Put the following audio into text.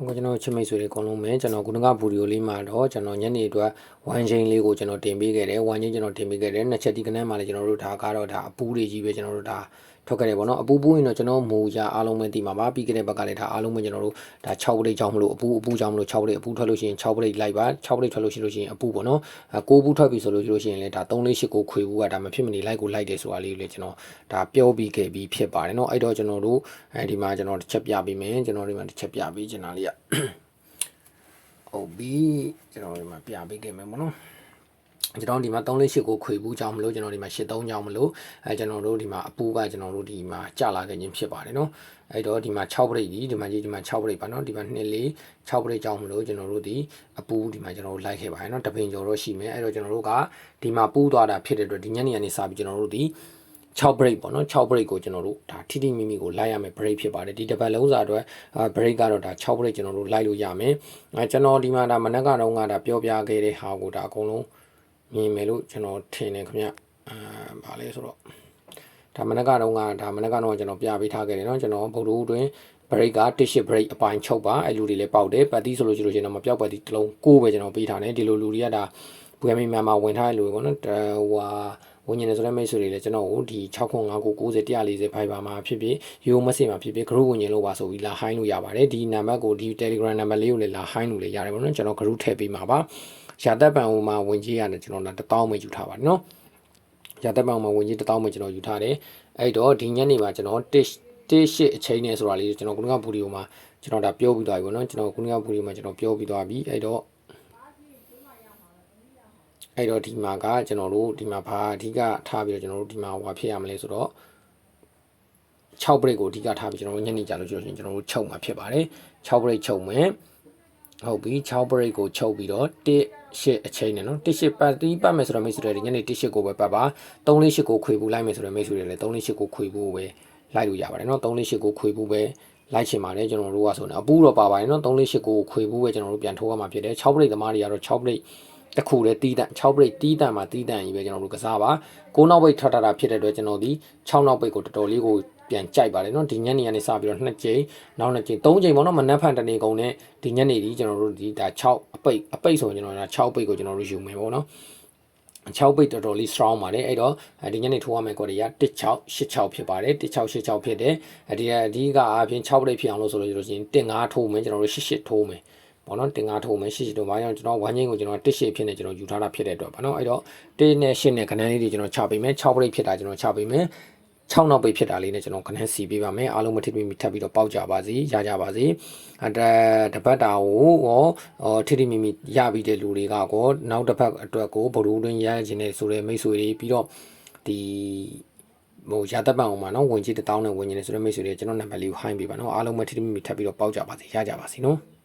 ဟုတ်ကဲ့ကျွန်တော်ချစ်မိတ်ဆွေတွေအကုန်လုံးပဲကျွန်တော်ခုနကဗီဒီယိုလေးမှာတော့ကျွန်တော်ညနေအတွက်ဝမ်ချင်းလေးကိုကျွန်တော်တင်ပေးခဲ့တယ်ဝမ်ချင်းကျွန်တော်တင်ပေးခဲ့တယ်နှစ်ချက်ဒီကနေ့မှလည်းကျွန်တော်တို့ဒါကတော့ဒါအပူးတွေကြီးပဲကျွန်တော်တို့ဒါ ထွက်ခဲ့တယ်ပေါ့နော်အပူပူးရင်တော့ကျွန်တော်မူရအားလုံးပဲဒီမှာပါပြီးခဲ့တဲ့ဘက်ကလည်းဒါအားလုံးပဲကျွန်တော်တို့ဒါ6ပရိတ်ကြောင်းမလို့အပူအပူကြောင်းမလို့6ပရိတ်အပူထွက်လို့ရှိရင်6ပရိတ်လိုက်ပါ6ပရိတ်ထွက်လို့ရှိလို့ရှိရင်အပူပေါ့နော်အဲ6ပူထွက်ပြီဆိုလို့ရှိလို့ရှိရင်လည်းဒါ3လေး8ကိုခွေဘူးကဒါမဖြစ်မနေလိုက်ကိုလိုက်တယ်ဆိုတာလေးကိုလည်းကျွန်တော်ဒါပြောပြီးခဲ့ပြီးဖြစ်ပါတယ်နော်အဲ့တော့ကျွန်တော်တို့အဲဒီမှာကျွန်တော်တစ်ချက်ပြပေးမယ်ကျွန်တော်ဒီမှာတစ်ချက်ပြပေးချင်တာလေးကဟုတ်ပြီကျွန်တော်ဒီမှာပြပေးခဲ့မယ်မနော် ကျွန်တော်ဒီမှာ348ကိုခွေဘူးကြောင်းမလို့ကျွန်တော်ဒီမှာ83ကြောင်းမလို့အဲကျွန်တော်တို့ဒီမှာအပူကကျွန်တော်တို့ဒီမှာကြာလာခဲ့ခြင်းဖြစ်ပါတယ်နော်အဲ့တော့ဒီမှာ6ပရိတ်ဒီဒီမှာကြီးဒီမှာ6ပရိတ်ပါနော်ဒီမှာ2 4 6ပရိတ်ကြောင်းမလို့ကျွန်တော်တို့ဒီအပူဒီမှာကျွန်တော်တို့လိုက်ခဲ့ပါတယ်နော်တပင်ကျော်တော့ရှိမယ်အဲ့တော့ကျွန်တော်တို့ကဒီမှာပူးသွားတာဖြစ်တဲ့အတွက်ဒီညနေကနေစပြီးကျွန်တော်တို့ဒီ6 break ပေါ့နော်6 break ကိုကျွန်တော်တို့ဒါထိထိမိမိကိုလိုက်ရမယ် break ဖြစ်ပါတယ်ဒီတစ်ပတ်လုံးစာအတွက်အာ break ကတော့ဒါ6 break ကျွန်တော်တို့လိုက်လို့ရမယ်အဲကျွန်တော်ဒီမှာဒါမနက်ကတော့ကဒါပြောပြခဲ့တဲ့ဟာကိုဒါအကုန်လုံး မြင်မယ်လို့ကျွန်တော်ထင်တယ်ခင်ဗျအာဗာလဲဆိုတော့ဒါမနက်ကတော့ကဒါမနက်ကတော့ကျွန်တော်ပြပေးထားခဲ့တယ်เนาะကျွန်တော်ဗုဒ္ဓဦးတွင် break ကတစ်ရှစ် break အပိုင်းချုပ်ပါအဲ့လူတွေလည်းပေါက်တယ်ပတ်တိဆိုလို့ရှိလို့ရှိရင်တော့မပြောက်ပတ်တိတစ်လုံးကိုးပဲကျွန်တော်ပေးထားတယ်ဒီလိုလူတွေကဒါဘူယမီမြန်မာဝင်ထားတဲ့လူတွေကောနော်ဟိုဟာ ဝင်းညနေဆိုတဲ့မိတ်ဆွေတွေလည်းကျွန်တော်ကိုဒီ695ကို90 140 Viber မှာဖြစ်ဖြစ် Yo Message မှာဖြစ်ဖြစ် group ဝင်ရင်လို့ပါဆိုပြီးလာ high လို့ရပါတယ်ဒီနံပါတ်ကိုဒီ Telegram နံပါတ်လေးကိုလည်းလာ high လို့လည်းရတယ်ပေါ့နော်ကျွန်တော် group ထည့်ပေးမှာပါရှာသက်ပံဟိုမှာဝင်ကြီးရတယ်ကျွန်တော်တော့1000ပဲယူထားပါတယ်နော်ရှာသက်ပံဟိုမှာဝင်ကြီး1000ပဲကျွန်တော်ယူထားတယ်အဲ့တော့ဒီညနေမှာကျွန်တော်တစ်တစ်ရှစ်အချိန်နဲ့ဆိုတာလေးကျွန်တော်ခုနကဗီဒီယိုမှာကျွန်တော်ဒါပြောပြီးသွားပြီပေါ့နော်ကျွန်တော်ခုနကဗီဒီယိုမှာကျွန်တော်ပြောပြီးသွားပြီအဲ့တော့ အဲ့တော့ဒီမှာကကျွန်တော်တို့ဒီမှာဘာအဓိကထားပြီးတော့ကျွန်တော်တို့ဒီမှာဟိုဖြစ်ရမလဲဆိုတော့6 break ကိုအဓိကထားပြီးကျွန်တော်တို့ညနေကြလို့ဆိုရင်ကျွန်တော်တို့ချုပ်မှာဖြစ်ပါတယ်6 break ချုပ်မယ်ဟုတ်ပြီ6 break ကိုချုပ်ပြီးတော့1 8အချိန်နဲ့နော်1 8ပတ်တီးပတ်မယ်ဆိုတော့မိတ်ဆွေတွေညနေ1 8ကိုပဲပတ်ပါ3 4 8ကိုခွေဘူးလိုက်မယ်ဆိုတော့မိတ်ဆွေတွေလည်း3 4 8ကိုခွေဘူးပဲလိုက်လို့ရပါတယ်နော်3 4 8ကိုခွေဘူးပဲလိုက်ချင်ပါတယ်ကျွန်တော်တို့ကဆိုတော့အပူတော့ပါပါတယ်နော်3 4 8ကိုခွေဘူးပဲကျွန်တော်တို့ပြန်ထိုးရမှာဖြစ်တယ်6 break သမားတွေကတော့6 break တစ်ခုတည်းတီးတန့်6 break တီးတန့်မှာတီးတန့်ကြီးပဲကျွန်တော်တို့ကစားပါ9နောက် break ထွက်တာတာဖြစ်တဲ့အတွက်ကျွန်တော်ဒီ6နောက် break ကိုတော်တော်လေးကိုပြန်ကြိုက်ပါတယ်เนาะဒီညနေကနေစပြီးတော့2ကြိမ်နောက်2ကြိမ်3ကြိမ်ပေါ့เนาะမနက်ဖန်တနေကုန်နဲ့ဒီညနေဒီကျွန်တော်တို့ဒီဒါ6အပိတ်အပိတ်ဆိုရင်ကျွန်တော်ဒါ6ပိတ်ကိုကျွန်တော်တို့ယူမယ်ပေါ့เนาะ6ပိတ်တော်တော်လေး strong ပါတယ်အဲ့တော့ဒီညနေထိုးရမယ်ကော်ရီက1686ဖြစ်ပါတယ်1686ဖြစ်တယ်ဒီအဒီကအပြင်6ပိတ်ဖြစ်အောင်လို့ဆိုလို့ရှိရင်15ထိုးမယ်ကျွန်တော်တို့88ထိုးမယ် ပေါ့နော်တင်ကားထိုးမယ်ရှိရှိတော့ဘာကြောင့်ကျွန်တော်ဝမ်းချင်းကိုကျွန်တော်တစ်ရှစ်ဖြစ်နေကျွန်တော်ယူထားတာဖြစ်တဲ့အတွက်ပေါ့နော်အဲ့တော့1နဲ့8နဲ့ခဏလေးတွေကျွန်တော်ချပေးမယ်6ပရိတ်ဖြစ်တာကျွန်တော်ချပေးမယ်6နောက်ပိတ်ဖြစ်တာလေးနဲ့ကျွန်တော်ခဏစီပေးပါမယ်အားလုံးမထစ်ပြီးထပ်ပြီးတော့ပေါက်ကြပါစေရကြပါစေအတတပတ်တာကိုရောထစ်ထိမိမိရပြီးတဲ့လူတွေကကောနောက်တစ်ပတ်အတွက်ကိုဘဒူးတွင်းရခြင်းနဲ့ဆိုတဲ့မိတ်ဆွေတွေပြီးတော့ဒီဟိုရတပံအောင်မှာနော်ဝင်ကြီးတထောင်းနဲ့ဝင်နေတယ်ဆိုတဲ့မိတ်ဆွေတွေကျွန်တော်နံပါတ်လေးကိုဟိုင်းပေးပါနော်အားလုံးမထစ်မိမိထပ်ပြီးတော့ပေါက်ကြပါစေရကြပါစေနော်